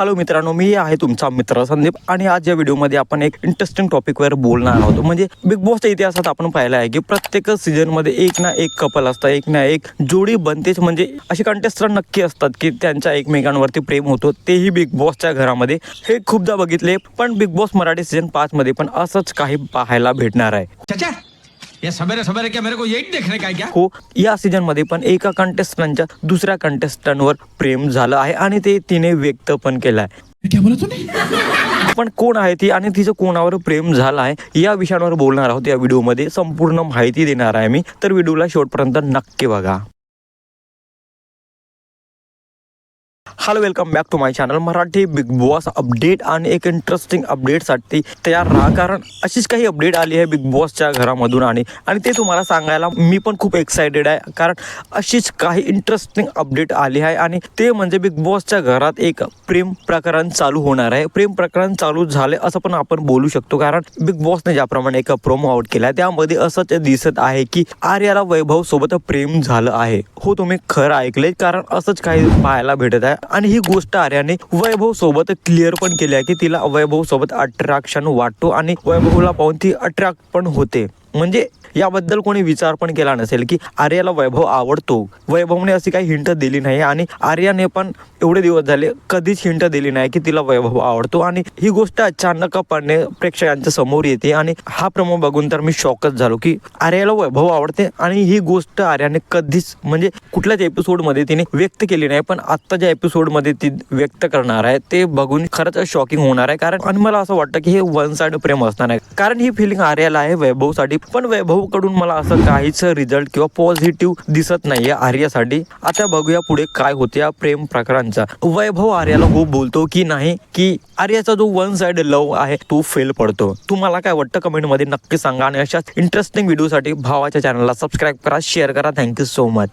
Hello मित्रांनो मी आहे तुमचा मित्र संदीप आणि आज या व्हिडिओमध्ये आपण एक इंटरेस्टिंग टॉपिकवर बोलणार आहोत. म्हणजे बिग बॉसच्या इतिहासात आपण पाहिलं आहे की प्रत्येक सीझनमध्ये एक ना एक कपल असतं एक ना एक जोडी बनतेच. म्हणजे असे कंटेस्टंट नक्की असतात की त्यांच्या एकमेकांवरती प्रेम होतो तेही बिग बॉसच्या घरामध्ये. हे खूपदा बघितले पण बिग बॉस मराठी सीझन पाचमध्ये पण असंच काही पाहायला भेटणार आहे. चाचा ये सवेरे सवेरे क्या मेरे को यही देखने का है क्या? हो या सीझनमध्ये पण एका कंटेस्टंटच्या दुसऱ्या कंटेस्टंटवर प्रेम झालं आहे आणि ते तिने व्यक्त पण केलं आहे. क्या बोला तूने? पण कोण आहे ती आणि तिचं कोणावर प्रेम झालं आहे या विषयांवर बोलणार आहोत या व्हिडिओमध्ये संपूर्ण माहिती देणार आहे मी. तर व्हिडिओला शेवटपर्यंत नक्की बघा. Hello welcome back to my channel Marathi Bigg Boss update आणि एक इंटरेस्टिंग अपडेटसाठी तयार राहा. कारण अशीच काही अपडेट आली आहे बिग बॉसच्या घरामधून आणि आणि ते तुम्हाला सांगायला मी पण खूप एक्सायटेड आहे. कारण अशीच काही इंटरेस्टिंग अपडेट आली आहे आणि ते म्हणजे बिग बॉसच्या घरात एक प्रेम प्रकरण चालू होणार आहे. प्रेम प्रकरण चालू झाले असं पण आपण बोलू शकतो. कारण बिग बॉसने ज्याप्रमाणे एक प्रोमो आउट केला आहे त्यामध्ये असंच दिसत आहे की आर्याला वैभव सोबत प्रेम झालं आहे. हो तुम्ही खरं ऐकले कारण असंच काही पाहायला भेटत आहे. आणि ही गोष्ट आर्याने वैभव सोबत क्लिअर पण केली आहे की तिला वैभव सोबत अट्रॅक्शन वाटतो आणि वैभवला पाहून ती अट्रॅक्ट पण होते. म्हणजे याबद्दल कोणी विचार पण केला नसेल की आर्याला वैभव आवडतो. वैभवने अशी काही हिंट दिली नाही आणि आर्याने पण एवढे दिवस झाले कधीच हिंट दिली नाही की तिला वैभव आवडतो. आणि ही गोष्ट अचानकपणे प्रेक्षकांच्या समोर येते आणि हा प्रमो बघून तर मी शॉकच झालो की आर्याला वैभव आवडते आणि ही गोष्ट आर्याने कधीच म्हणजे कुठल्याच एपिसोडमध्ये तिने व्यक्त केली नाही पण आत्ताच्या एपिसोडमध्ये ती व्यक्त करणार आहे ते बघून खरंच शॉकिंग होणार आहे. कारण आणि मला असं वाटतं की हे वन साइड प्रेम असणार आहे. कारण ही फिलिंग आर्याला आहे वैभवसाठी पण वैभवकडून मला असं काहीच रिझल्ट किंवा पॉझिटिव्ह दिसत नाहीये आर्यासाठी. आता बघूया पुढे काय होते या प्रेम प्रकारांचा वैभव आर्याला खूप बोलतो की नाही की आर्याचा जो वन साइड लव आहे तो फेल पडतो. तुम्हाला काय वाटतं? कमेंटमध्ये नक्की सांगा आणि अशाच इंटरेस्टिंग व्हिडिओसाठी भावाच्या चॅनलला सबस्क्राईब करा शेअर करा. Thank you so much